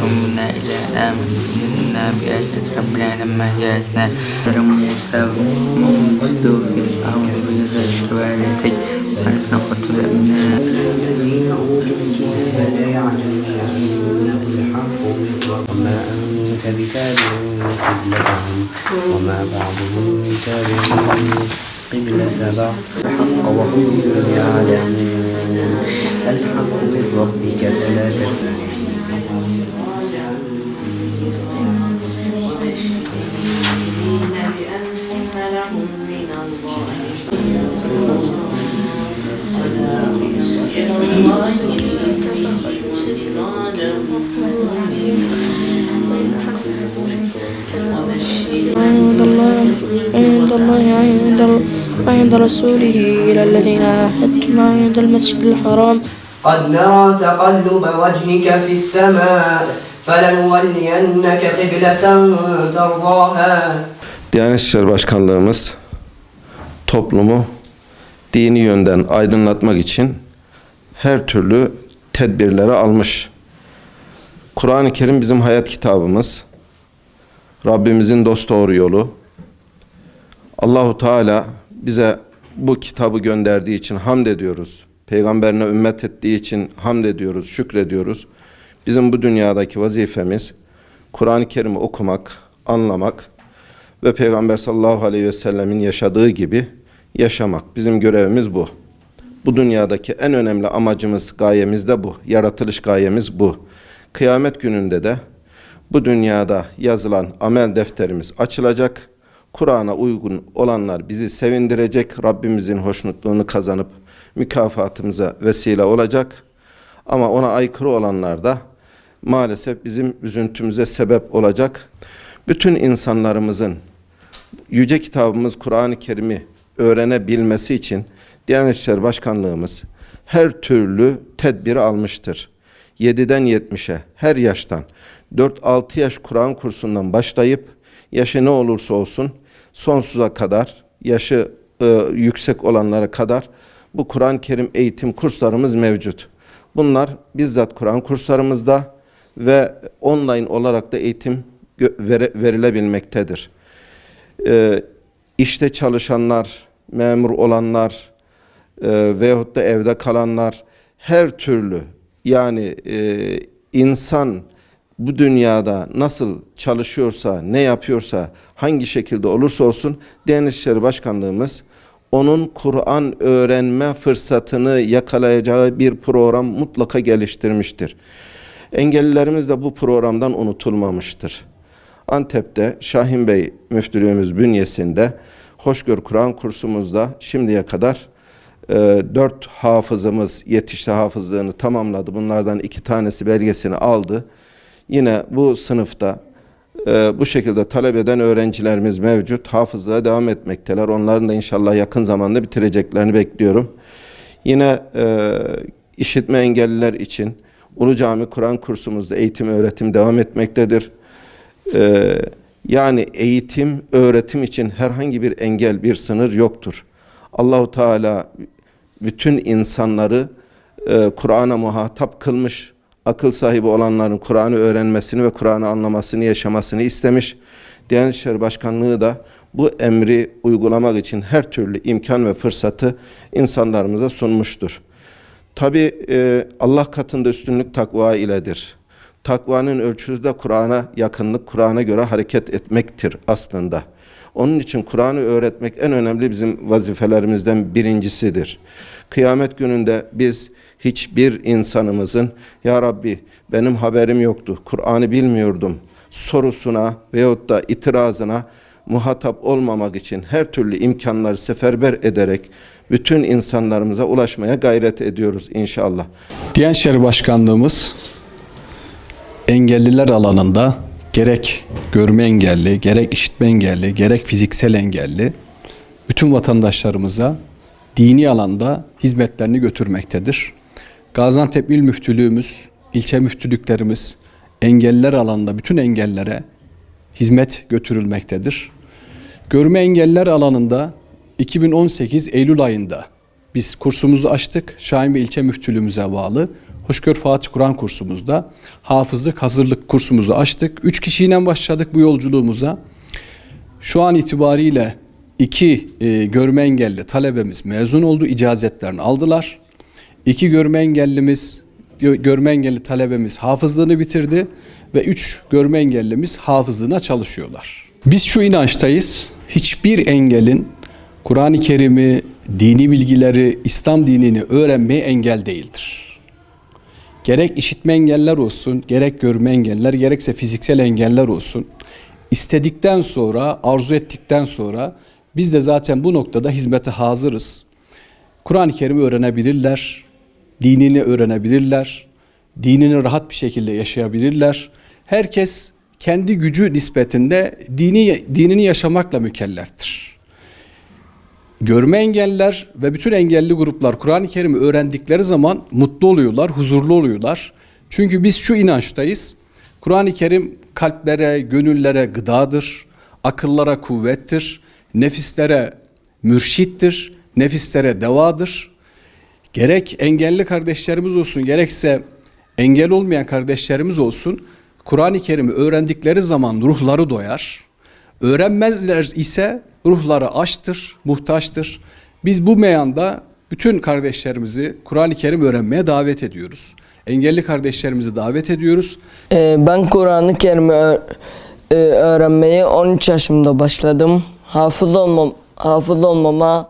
قومنا إلى آمنا بآيات ربنا لما جاءتنا. فلم يستووا أعوذ بذلك والدتي ونسخة الأبناء الذين أوتوا الكتاب لا يعلمون أنه الحق من وما أنت بتابع قبلتهم وما بعضهم بتابع قبلة بعض الحق وهم يعلمون الحق من ربك فلا تكن عند الله عند الله عند رسوله إلى الذين حجوا عند المسجد الحرام. قد نرى تقلب وجهك في السماء فلنولينك قبلة ترضاها Diyanet İşleri Başkanlığımız toplumu dini yönden aydınlatmak için her türlü tedbirleri almış. Kur'an-ı Kerim bizim hayat kitabımız. Rabbimizin dost doğru yolu. Allahu Teala bize bu kitabı gönderdiği için hamd ediyoruz. Peygamberine ümmet ettiği için hamd ediyoruz, şükrediyoruz. Bizim bu dünyadaki vazifemiz Kur'an-ı Kerim'i okumak, anlamak ve Peygamber sallallahu aleyhi ve sellemin yaşadığı gibi yaşamak. Bizim görevimiz bu. Bu dünyadaki en önemli amacımız, gayemiz de bu. Yaratılış gayemiz bu. Kıyamet gününde de bu dünyada yazılan amel defterimiz açılacak. Kur'an'a uygun olanlar bizi sevindirecek, Rabbimizin hoşnutluğunu kazanıp mükafatımıza vesile olacak. Ama ona aykırı olanlar da maalesef bizim üzüntümüze sebep olacak. Bütün insanlarımızın yüce kitabımız Kur'an-ı Kerim'i öğrenebilmesi için Diyanet İşleri Başkanlığımız her türlü tedbiri almıştır. 7'den 70'e her yaştan 4-6 yaş Kur'an kursundan başlayıp yaşı ne olursa olsun sonsuza kadar yaşı e, yüksek olanlara kadar bu Kur'an-ı Kerim eğitim kurslarımız mevcut. Bunlar bizzat Kur'an kurslarımızda ve online olarak da eğitim verilebilmektedir. Ee, işte çalışanlar, memur olanlar e, veyahut da evde kalanlar her türlü yani e, insan bu dünyada nasıl çalışıyorsa, ne yapıyorsa, hangi şekilde olursa olsun Diyanet İşleri Başkanlığımız onun Kur'an öğrenme fırsatını yakalayacağı bir program mutlaka geliştirmiştir. Engellilerimiz de bu programdan unutulmamıştır. Antep'te Şahin Bey müftülüğümüz bünyesinde Hoşgör Kur'an kursumuzda şimdiye kadar e, dört hafızımız yetişti hafızlığını tamamladı. Bunlardan iki tanesi belgesini aldı. Yine bu sınıfta e, bu şekilde talep eden öğrencilerimiz mevcut. Hafızlığa devam etmekteler. Onların da inşallah yakın zamanda bitireceklerini bekliyorum. Yine e, işitme engelliler için Ulu Cami Kur'an kursumuzda eğitim öğretim devam etmektedir. Ee, yani eğitim, öğretim için herhangi bir engel, bir sınır yoktur. Allahu Teala bütün insanları e, Kur'an'a muhatap kılmış, akıl sahibi olanların Kur'an'ı öğrenmesini ve Kur'an'ı anlamasını, yaşamasını istemiş. Diyanet İşleri Başkanlığı da bu emri uygulamak için her türlü imkan ve fırsatı insanlarımıza sunmuştur. Tabi e, Allah katında üstünlük takva iledir. Takvanın ölçüsü de Kur'an'a yakınlık, Kur'an'a göre hareket etmektir aslında. Onun için Kur'an'ı öğretmek en önemli bizim vazifelerimizden birincisidir. Kıyamet gününde biz hiçbir insanımızın Ya Rabbi benim haberim yoktu, Kur'an'ı bilmiyordum sorusuna veyahut da itirazına muhatap olmamak için her türlü imkanları seferber ederek bütün insanlarımıza ulaşmaya gayret ediyoruz inşallah. Diyanet İşleri Başkanlığımız engelliler alanında gerek görme engelli, gerek işitme engelli, gerek fiziksel engelli bütün vatandaşlarımıza dini alanda hizmetlerini götürmektedir. Gaziantep İl Müftülüğümüz, ilçe müftülüklerimiz engelliler alanında bütün engellere hizmet götürülmektedir. Görme engelliler alanında 2018 Eylül ayında biz kursumuzu açtık. Şahin Bey ilçe müftülüğümüze bağlı. Hoşgör Fatih Kur'an kursumuzda hafızlık hazırlık kursumuzu açtık. Üç kişiyle başladık bu yolculuğumuza. Şu an itibariyle iki e, görme engelli talebemiz mezun oldu, icazetlerini aldılar. İki görme engellimiz, gö- görme engelli talebemiz hafızlığını bitirdi ve üç görme engellimiz hafızlığına çalışıyorlar. Biz şu inançtayız, hiçbir engelin Kur'an-ı Kerim'i, dini bilgileri, İslam dinini öğrenmeye engel değildir. Gerek işitme engeller olsun, gerek görme engeller, gerekse fiziksel engeller olsun. istedikten sonra, arzu ettikten sonra biz de zaten bu noktada hizmete hazırız. Kur'an-ı Kerim'i öğrenebilirler, dinini öğrenebilirler, dinini rahat bir şekilde yaşayabilirler. Herkes kendi gücü nispetinde dini dinini yaşamakla mükelleftir. Görme engelliler ve bütün engelli gruplar Kur'an-ı Kerim'i öğrendikleri zaman mutlu oluyorlar, huzurlu oluyorlar. Çünkü biz şu inançtayız. Kur'an-ı Kerim kalplere, gönüllere gıdadır, akıllara kuvvettir, nefislere mürşittir, nefislere devadır. Gerek engelli kardeşlerimiz olsun, gerekse engel olmayan kardeşlerimiz olsun, Kur'an-ı Kerim'i öğrendikleri zaman ruhları doyar. Öğrenmezler ise ruhları açtır, muhtaçtır. Biz bu meyanda bütün kardeşlerimizi Kur'an-ı Kerim öğrenmeye davet ediyoruz. Engelli kardeşlerimizi davet ediyoruz. Ee, ben Kur'an-ı Kerim'i e, öğrenmeye 13 yaşımda başladım. Hafız olmam, hafız olmama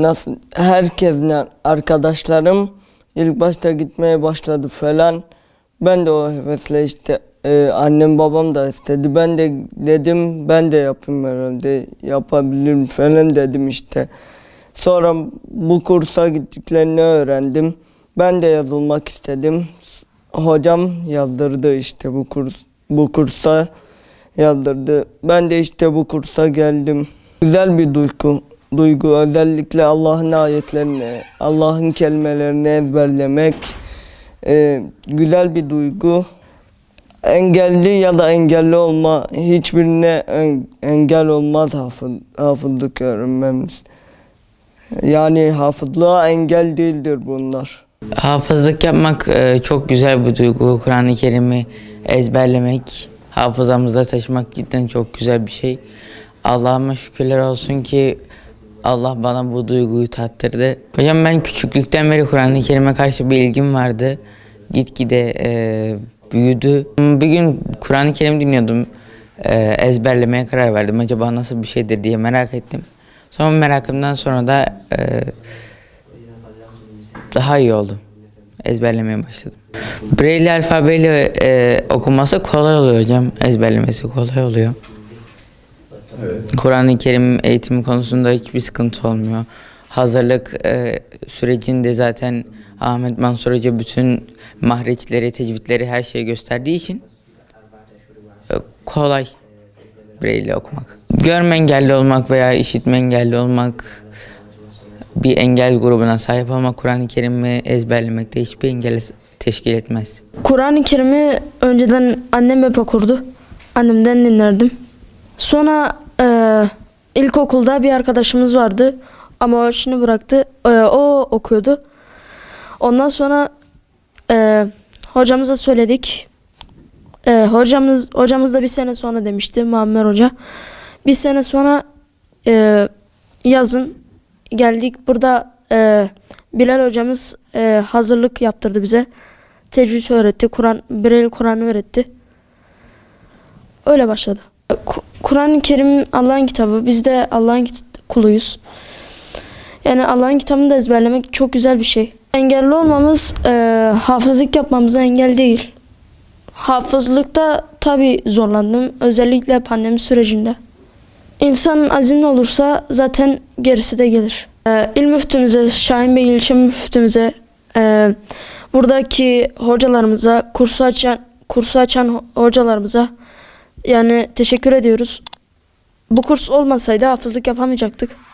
nasıl herkesle arkadaşlarım ilk başta gitmeye başladı falan. Ben de o hevesle işte e, annem babam da istedi. Ben de dedim ben de yapayım herhalde yapabilirim falan dedim işte. Sonra bu kursa gittiklerini öğrendim. Ben de yazılmak istedim. Hocam yazdırdı işte bu kurs bu kursa yazdırdı. Ben de işte bu kursa geldim. Güzel bir duygu. Duygu özellikle Allah'ın ayetlerini, Allah'ın kelimelerini ezberlemek e, güzel bir duygu. Engelli ya da engelli olma hiçbirine en- engel olmaz hafız, hafızlık öğrenmemiz. Yani hafızlığa engel değildir bunlar. Hafızlık yapmak e, çok güzel bir duygu. Kur'an-ı Kerim'i ezberlemek, hafızamızda taşımak cidden çok güzel bir şey. Allah'ıma şükürler olsun ki Allah bana bu duyguyu tattırdı. Hocam ben küçüklükten beri Kur'an-ı Kerim'e karşı bir ilgim vardı. Gitgide e, büyüdü. Bir gün Kur'an-ı Kerim dinliyordum. E, ezberlemeye karar verdim. Acaba nasıl bir şeydir diye merak ettim. Sonra merakımdan sonra da e, daha iyi oldu. Ezberlemeye başladım. Braille alfabeyle e, okuması kolay oluyor hocam. Ezberlemesi kolay oluyor. Kur'an-ı Kerim eğitimi konusunda hiçbir sıkıntı olmuyor. Hazırlık e, sürecinde zaten Ahmet Mansur Hoca bütün mahreçleri, tecvidleri her şeyi gösterdiği için e, kolay Braille okumak. Görme engelli olmak veya işitme engelli olmak bir engel grubuna sahip olmak Kur'an-ı Kerim'i ezberlemekte hiçbir engel teşkil etmez. Kur'an-ı Kerim'i önceden annem hep okurdu. Annemden dinlerdim. Sonra eee ilkokulda bir arkadaşımız vardı. Ama o işini bıraktı. Eee, o okuyordu. Ondan sonra eee hocamıza söyledik. Eee, hocamız hocamız da bir sene sonra demişti Muammer Hoca. Bir sene sonra eee, yazın geldik. Burada eee, Bilal hocamız eee, hazırlık yaptırdı bize. Tecvid öğretti. Kur'an, Bireyli Kur'an öğretti. Öyle başladı. Ku- Kur'an-ı Kerim Allah'ın kitabı. Biz de Allah'ın kuluyuz. Yani Allah'ın kitabını da ezberlemek çok güzel bir şey. Engelli olmamız eee, hafızlık yapmamıza engel değil. Hafızlıkta tabii zorlandım. Özellikle pandemi sürecinde. İnsan azimli olursa zaten gerisi de gelir. Ee, il müftümüze, Şahin Bey ilçe müftümüze, e, buradaki hocalarımıza, kursu açan kursu açan hocalarımıza yani teşekkür ediyoruz. Bu kurs olmasaydı hafızlık yapamayacaktık.